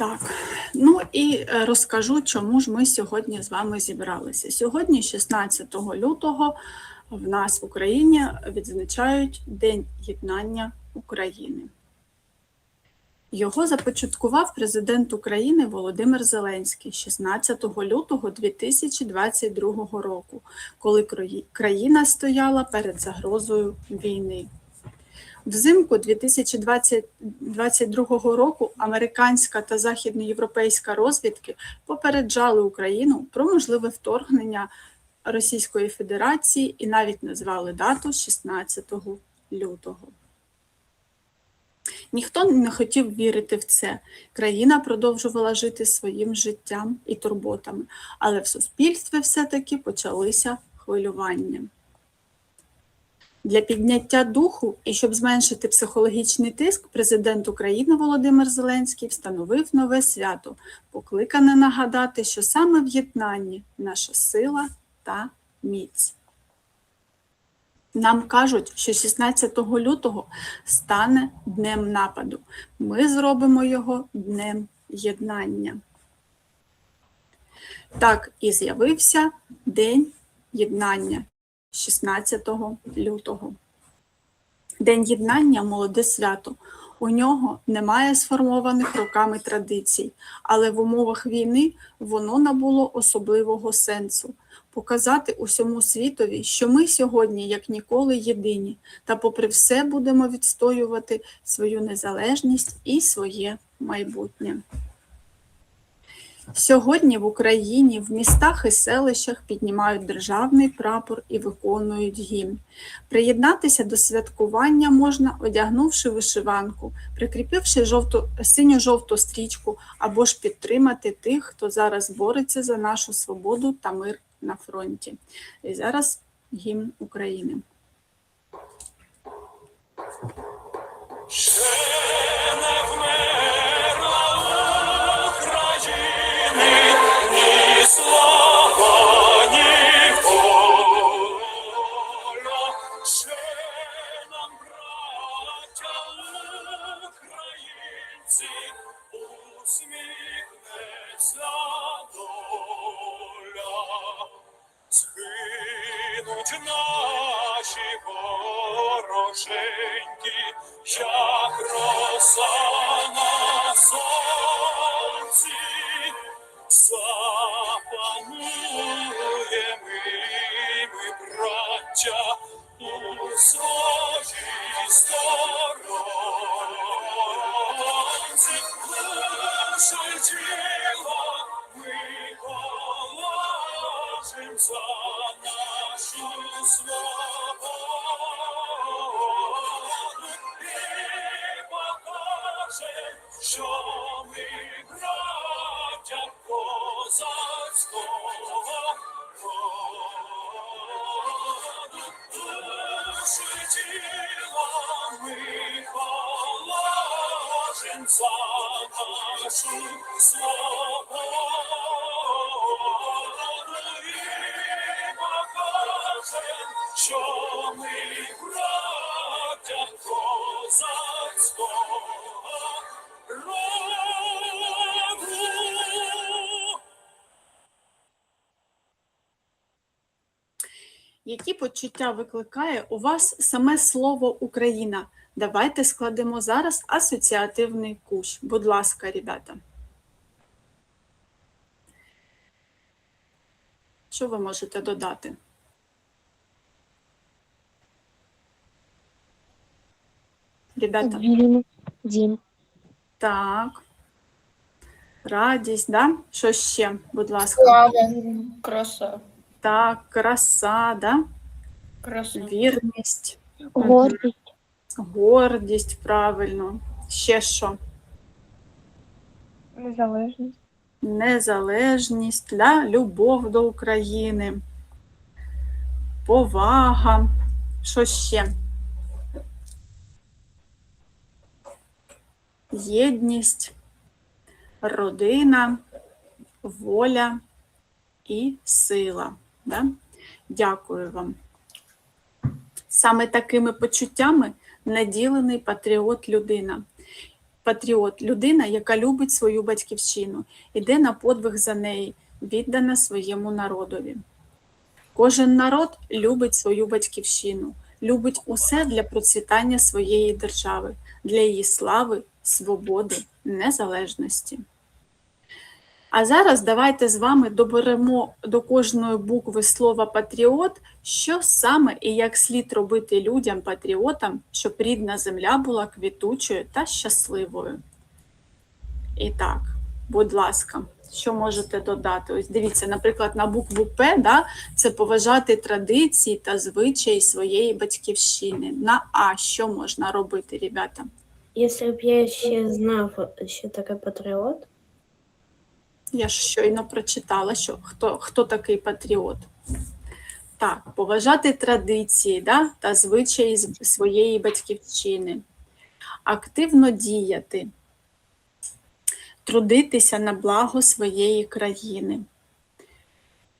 Так, ну і е, розкажу, чому ж ми сьогодні з вами зібралися. Сьогодні, 16 лютого, в нас в Україні відзначають День єднання України. Його започаткував президент України Володимир Зеленський 16 лютого 2022 року, коли краї- країна стояла перед загрозою війни. Взимку 2022 року американська та західноєвропейська розвідки попереджали Україну про можливе вторгнення Російської Федерації і навіть назвали дату 16 лютого. Ніхто не хотів вірити в це. Країна продовжувала жити своїм життям і турботами, але в суспільстві все-таки почалися хвилювання. Для підняття духу і щоб зменшити психологічний тиск, президент України Володимир Зеленський встановив нове свято, покликане нагадати, що саме в єднанні наша сила та міць. Нам кажуть, що 16 лютого стане днем нападу. Ми зробимо його днем єднання. Так і з'явився День єднання 16 лютого. День єднання молоде свято. У нього немає сформованих роками традицій, але в умовах війни воно набуло особливого сенсу показати усьому світові, що ми сьогодні, як ніколи, єдині, та, попри все, будемо відстоювати свою незалежність і своє майбутнє. Сьогодні в Україні в містах і селищах піднімають державний прапор і виконують гімн. Приєднатися до святкування можна, одягнувши вишиванку, прикріпивши жовту, синьо-жовту стрічку або ж підтримати тих, хто зараз бореться за нашу свободу та мир на фронті. І зараз гімн України. Згинуть наші хорошенькі, як роса на сонці, joy. Які почуття викликає у вас саме слово Україна? Давайте складемо зараз асоціативний кущ. Будь ласка, ребята. Що ви можете додати? Ребята, Дім. Дім. так. Радість, да? Що ще, будь ласка? Слава, краса, Так, краса, да? краса. Вірність, Гордість. гордість, правильно. Ще що? Незалежність. Незалежність, да? любов до України, повага. Що ще? Єдність, родина, воля і сила. Да? Дякую вам. Саме такими почуттями наділений патріот людина. патріот людина, яка любить свою батьківщину, іде на подвиг за неї, віддана своєму народові. Кожен народ любить свою батьківщину, любить усе для процвітання своєї держави, для її слави, свободи, незалежності. А зараз давайте з вами доберемо до кожної букви слова патріот, що саме і як слід робити людям патріотам, щоб рідна земля була квітучою та щасливою. І так, будь ласка, що можете додати? Ось дивіться, наприклад, на букву П, да, це поважати традиції та звичаї своєї батьківщини. На А що можна робити, ребята? Якщо б я ще знав, що таке патріот, Я ж щойно прочитала, що хто, хто такий патріот. Так, поважати традиції да, та звичаї своєї батьківщини, активно діяти, трудитися на благо своєї країни.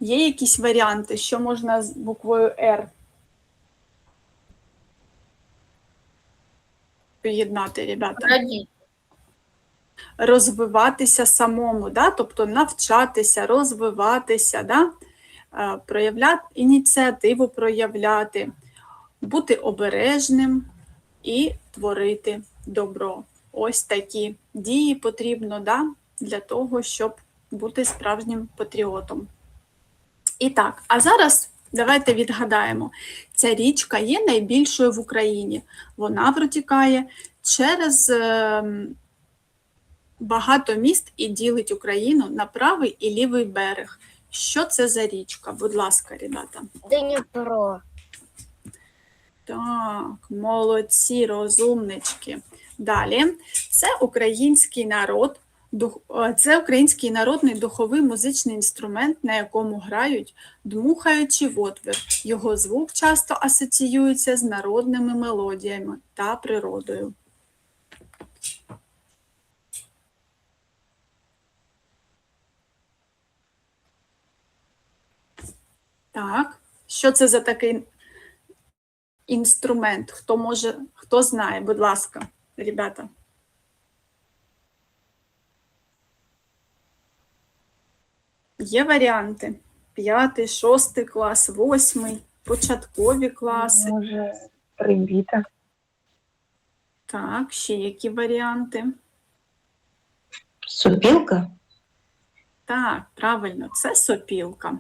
Є якісь варіанти, що можна з буквою Р поєднати, ребята? Радіть. Розвиватися самому, да? тобто навчатися, розвиватися, да? Е, проявляти ініціативу проявляти, бути обережним і творити добро. Ось такі дії потрібно да? для того, щоб бути справжнім патріотом. І так, а зараз давайте відгадаємо. Ця річка є найбільшою в Україні. Вона протікає через ем, багато міст і ділить Україну на правий і лівий берег. Що це за річка? Будь ласка, ребята. Дніпро. Так, молодці, розумнички. Далі, це український народ, дух- е, це український народний духовий музичний інструмент, на якому грають, дмухаючи в отвір. Його звук часто асоціюється з народними мелодіями та природою. Так, що це за такий інструмент? Хто може, хто знає, будь ласка, ребята. Є варіанти: п'ятий, шостий клас, восьмий, початкові класи. Може, трембіта. Так, ще які варіанти? Сопілка? Так, правильно, це сопілка.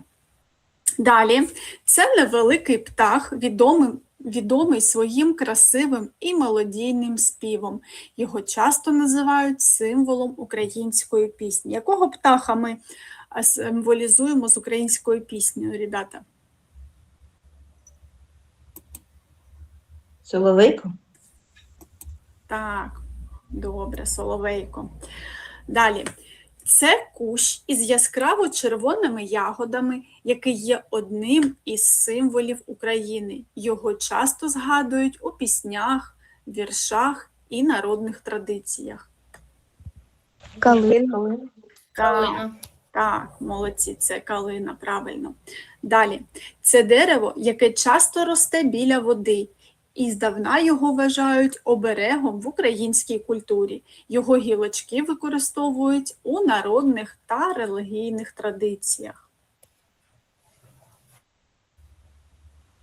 Далі, це невеликий птах, відомий, відомий своїм красивим і мелодійним співом. Його часто називають символом української пісні. Якого птаха ми символізуємо з українською піснею, ребята? Соловейко? Так, добре, соловейко. Далі. Це кущ із яскраво червоними ягодами, який є одним із символів України. Його часто згадують у піснях, віршах і народних традиціях. Калина. Так, Калина. так, молодці, це калина, правильно. Далі. Це дерево, яке часто росте біля води, і здавна його вважають оберегом в українській культурі. Його гілочки використовують у народних та релігійних традиціях.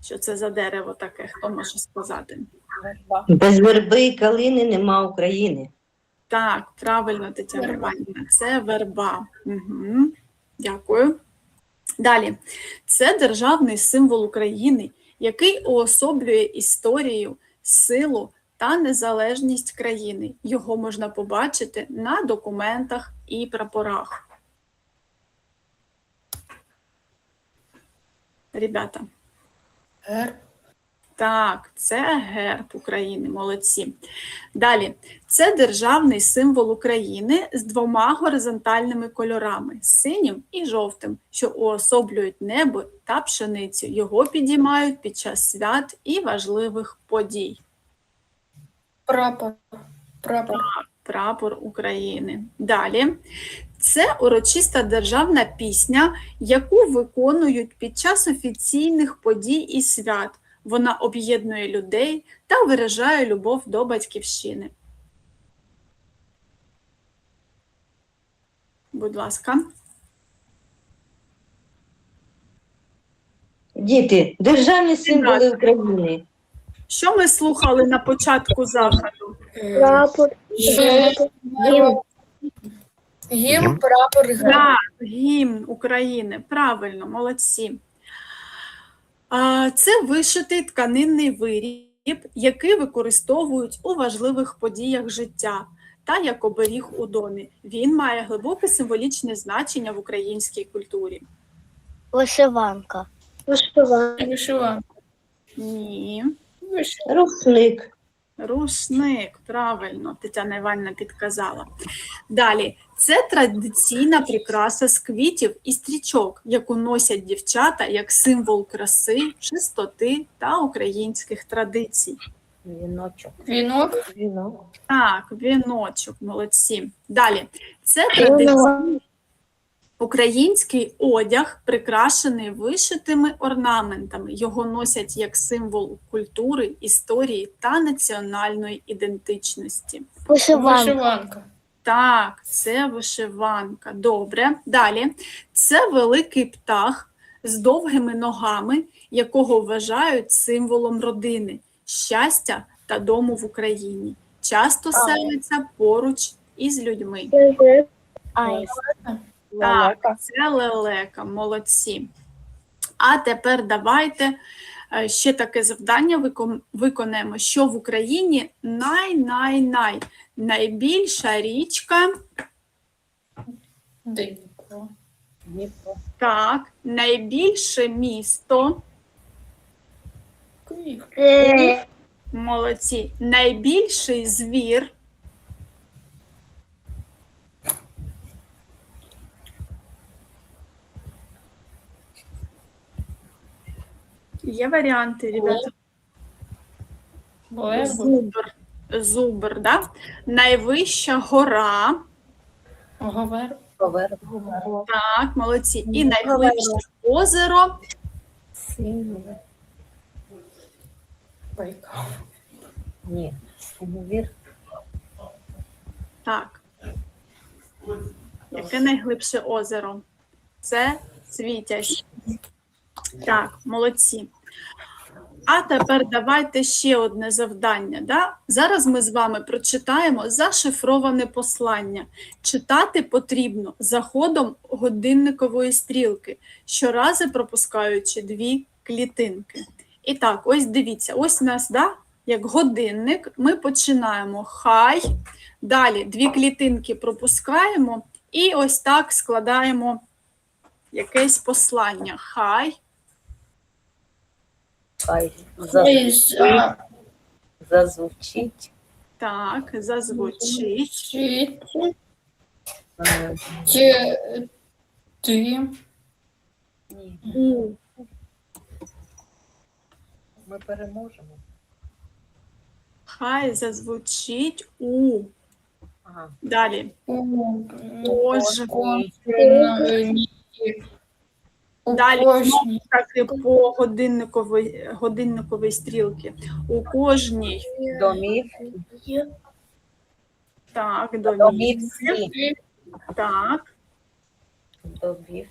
Що це за дерево таке? Хто може сказати? Верба. Без верби і калини нема України. Так, правильно, Тетяна. Іванівна, це верба. Угу. Дякую. Далі, це державний символ України, який уособлює історію, силу та незалежність країни. Його можна побачити на документах і прапорах. Ребята, Герб. так, це герб України, молодці. Далі, це державний символ України з двома горизонтальними кольорами синім і жовтим, що уособлюють небо та пшеницю. Його підіймають під час свят і важливих подій. Прапор. Прапор. Прапор України. Далі. Це урочиста державна пісня, яку виконують під час офіційних подій і свят. Вона об'єднує людей та виражає любов до батьківщини. Будь ласка. Діти, державні символи України. Що ми слухали на початку заходу? Прапор. Гімн. Гімн, прапор, герб. Так, гімн України. Правильно, молодці. Це вишитий тканинний виріб, який використовують у важливих подіях життя та як оберіг у домі. Він має глибоке символічне значення в українській культурі. Вишиванка. Вишиванка. Вишиванка. Ні. Вишиванка. Рушник. Рушник, правильно, Тетяна Іванівна підказала. Далі, це традиційна прикраса з квітів і стрічок, яку носять дівчата як символ краси, чистоти та українських традицій. Віночок. Вінок. Вінок. Так, віночок, молодці. Далі, це традиційний український одяг, прикрашений вишитими орнаментами. Його носять як символ культури, історії та національної ідентичності. Вишиванка. Вишиванка. Так, це вишиванка. Добре. Далі. Це великий птах з довгими ногами, якого вважають символом родини, щастя та дому в Україні. Часто селиться поруч із людьми. Так, це лелека, молодці. А тепер давайте е, ще таке завдання виконаємо, що в Україні най-най-най найбільша річка, Дніпро. Дніпро. так, найбільше місто, Київ. молодці, найбільший звір, Є варіанти, ребята. Лев. Зубр. Зубр, да? Найвища гора. Говер. Поверх. Так, молодці. І найглибше озеро. Символи. Байкал. Ні. Симвір. Так. Яке найглибше озеро? Це Світязь. Так, молодці. А тепер давайте ще одне завдання. Да? Зараз ми з вами прочитаємо зашифроване послання. Читати потрібно за ходом годинникової стрілки, щорази пропускаючи дві клітинки. І так, ось дивіться, ось у нас, да, як годинник, ми починаємо хай, далі дві клітинки пропускаємо і ось так складаємо якесь послання. Хай, Хай зазвучить. Зазвучить. так, зазвучить. Звучить. Е, Ти. Ні. Ми переможемо. Хай зазвучить у. Ага. Далі. У Далі таки по годинниковій, годинниковій стрілці. У кожній Домів. так, домівці. Так, Домів.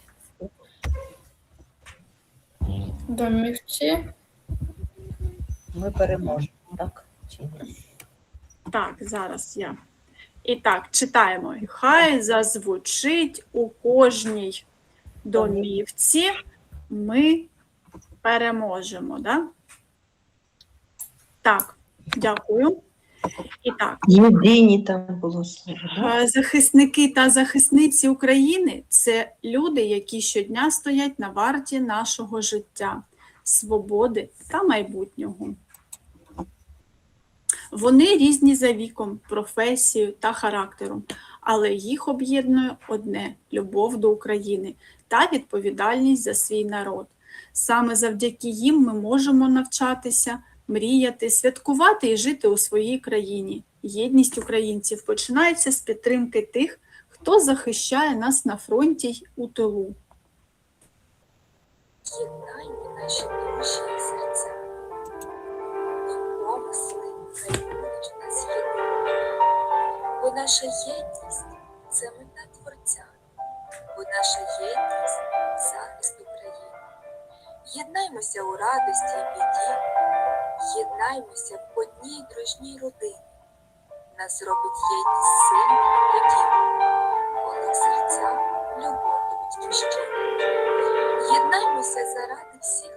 Домівці. Ми переможемо. Так? Чи ні? так, зараз я. І так, читаємо. Хай зазвучить у кожній домівці. Ми переможемо. Да? Так, дякую. І так. Єдині там було слово. Е, Захисники та захисниці України це люди, які щодня стоять на варті нашого життя, свободи та майбутнього. Вони різні за віком, професією та характером, але їх об'єднує одне любов до України та відповідальність за свій народ. Саме завдяки їм ми можемо навчатися, мріяти, святкувати і жити у своїй країні. Єдність українців починається з підтримки тих, хто захищає нас на фронті й у тилу. Єднайте наші душі серця. Наша єдність це мета Творця. бо наша єдність захист України. Єднаймося у радості і біді, єднаймося в одній дружній родині. Нас робить єдність сильною тоді, коли серця любов до батьківщини. Єднаймося заради всіх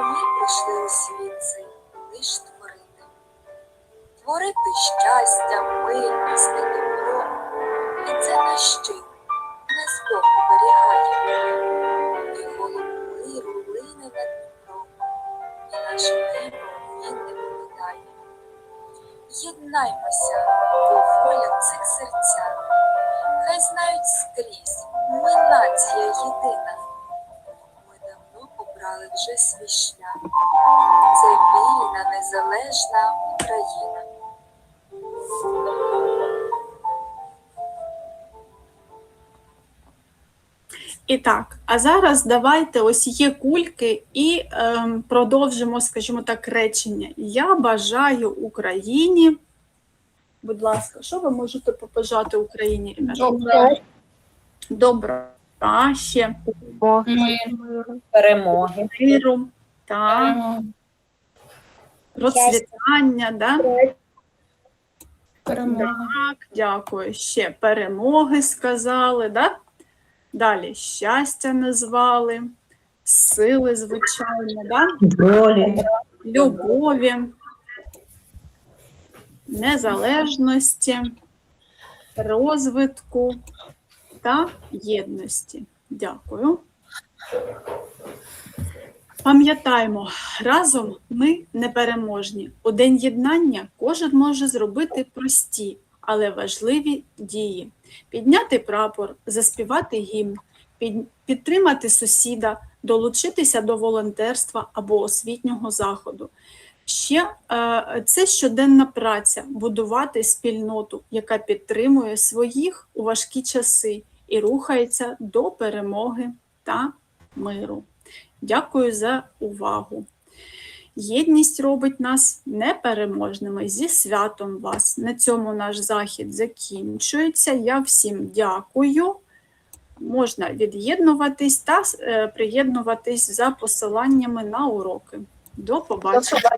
бо ми прийшли у світ цей лиш творити. Творити щастя, мир, нести добро. І це наш щит, нас Бог оберігає. І голуб миру лине над Дніпром, і наше небо він не покидає. Єднаймося, бо воля цих серцях. Хай знають скрізь, ми нація єдина. Обрали вже свій шлях. Це вільна, незалежна Україна. І так, а зараз давайте ось є кульки і ем, продовжимо, скажімо так, речення. Я бажаю Україні. Будь ласка, що ви можете побажати Україні? Добре. Добра, ще Перемоги. миру та перемога. процвітання, да? Так, дякую. Ще перемоги сказали, да? Далі щастя назвали, сили, звичайно, да? Долі. любові, незалежності, розвитку та єдності. Дякую. Пам'ятаємо, разом ми непереможні. У день єднання кожен може зробити прості, але важливі дії: підняти прапор, заспівати гімн, під- підтримати сусіда, долучитися до волонтерства або освітнього заходу. Ще е, це щоденна праця, будувати спільноту, яка підтримує своїх у важкі часи і рухається до перемоги та миру. Дякую за увагу. Єдність робить нас непереможними. Зі святом вас. На цьому наш захід закінчується. Я всім дякую. Можна від'єднуватись та е, приєднуватись за посиланнями на уроки. До побачення.